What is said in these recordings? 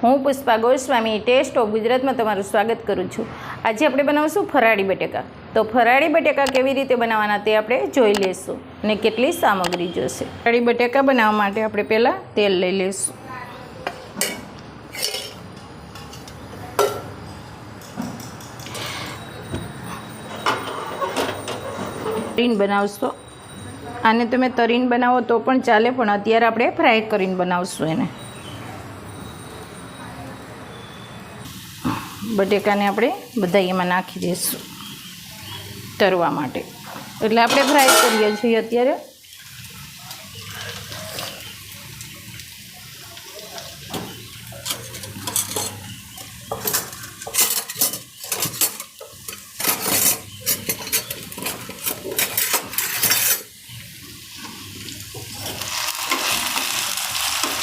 હું Pushpa Goswami, test of ગુજરાતમાં તમારું સ્વાગત કરું છું. આજે આપણે બનાવશું ફરાળી બટેકા. તો ફરાળી બટેકા કેવી રીતે બનાવવાના તે આપણે જોઈ લઈશું અને કેટલી સામગ્રી જોશે. ફરાળી બટેકા બનાવવા માટે આપણે પહેલાં તેલ લઈ લઈશું. તરીન બનાવશો. આને તમે તરીન બનાવો તો પણ ચાલે, પણ અત્યારે આપણે ફ્રાય કરીને બનાવશું એને. બટેકાને આપણે બધા એમાં નાખી દઈશું તરવા માટે. એટલે આપણે ફ્રાય કરીએ છીએ અત્યારે.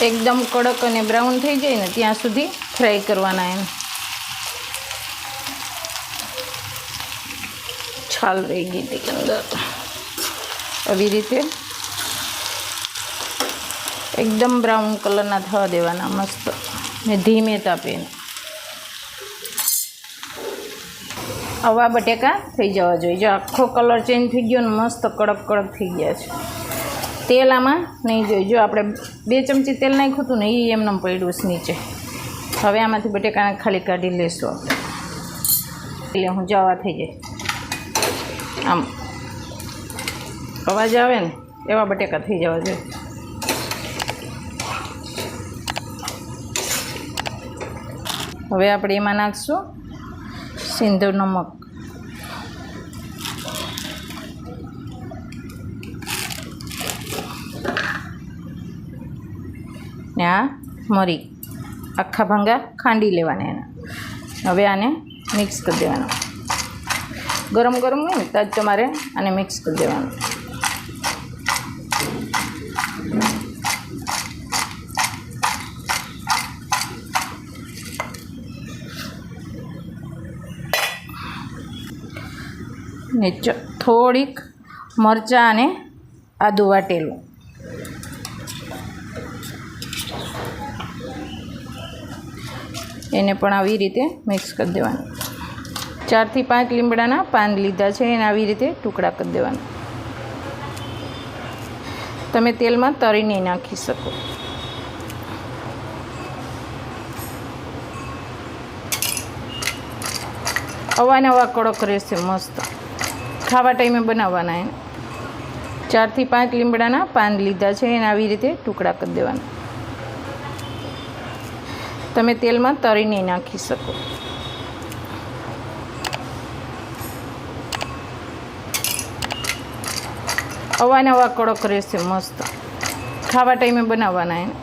એકદમ કડક અને બ્રાઉન થઈ જાય ને ત્યાં સુધી ફ્રાય કરવાના એમ. છાલ રહી ગઈ હતી અંદર. આવી રીતે એકદમ બ્રાઉન કલરના થવા દેવાના, મસ્ત. ને ધીમે તાપે આવા બટેકા થઈ જવા જોઈએ. જો આખો કલર ચેન્જ થઈ ગયો ને મસ્ત કડક કડક થઈ ગયા છે. તેલ આમાં નહીં જોઈએ. જો આપણે બે ચમચી તેલ નાખ્યું હતું ને એ એમને પડ્યું છે નીચે. હવે આમાંથી બટેકાને ખાલી કાઢી લેશું આપણે. એટલે હું જવા થઈ જાય. આમ. અવાજ આવે ને, એવા બટેકા થઈ જવા જોઈએ. હવે આપણે એમાં નાખશું સિંધુ નમક. ને આ મરી. આખા ભંગા ખાંડી લેવાના એના. હવે આને મિક્સ કરી દેવાનું. ગરમ ગરમ હોય ને ત્યાં જ તમારે આને મિક્સ કરી દેવાનું. ને થોડીક મરચાં અને આદું વાટેલું. એને પણ આવી રીતે મિક્સ કરી દેવાનું. ચારથી પાંચ લીમડાના પાન લીધા છે એને આવી રીતે ટુકડા કરી દેવાના. તમે તેલમાં તળીને નાખી શકો. અવાનવા કડક રહેશે મસ્ત. ખાવા ટાઈમે બનાવવાના એને. ચારથી પાંચ લીમડાના પાન લીધા છે એને આવી રીતે ટુકડા કરી દેવાના. તમે તેલમાં તળીને નાખી શકો. અવાનવા કડક રહેશે મસ્ત. ખાવા ટાઈમે બનાવવાના એને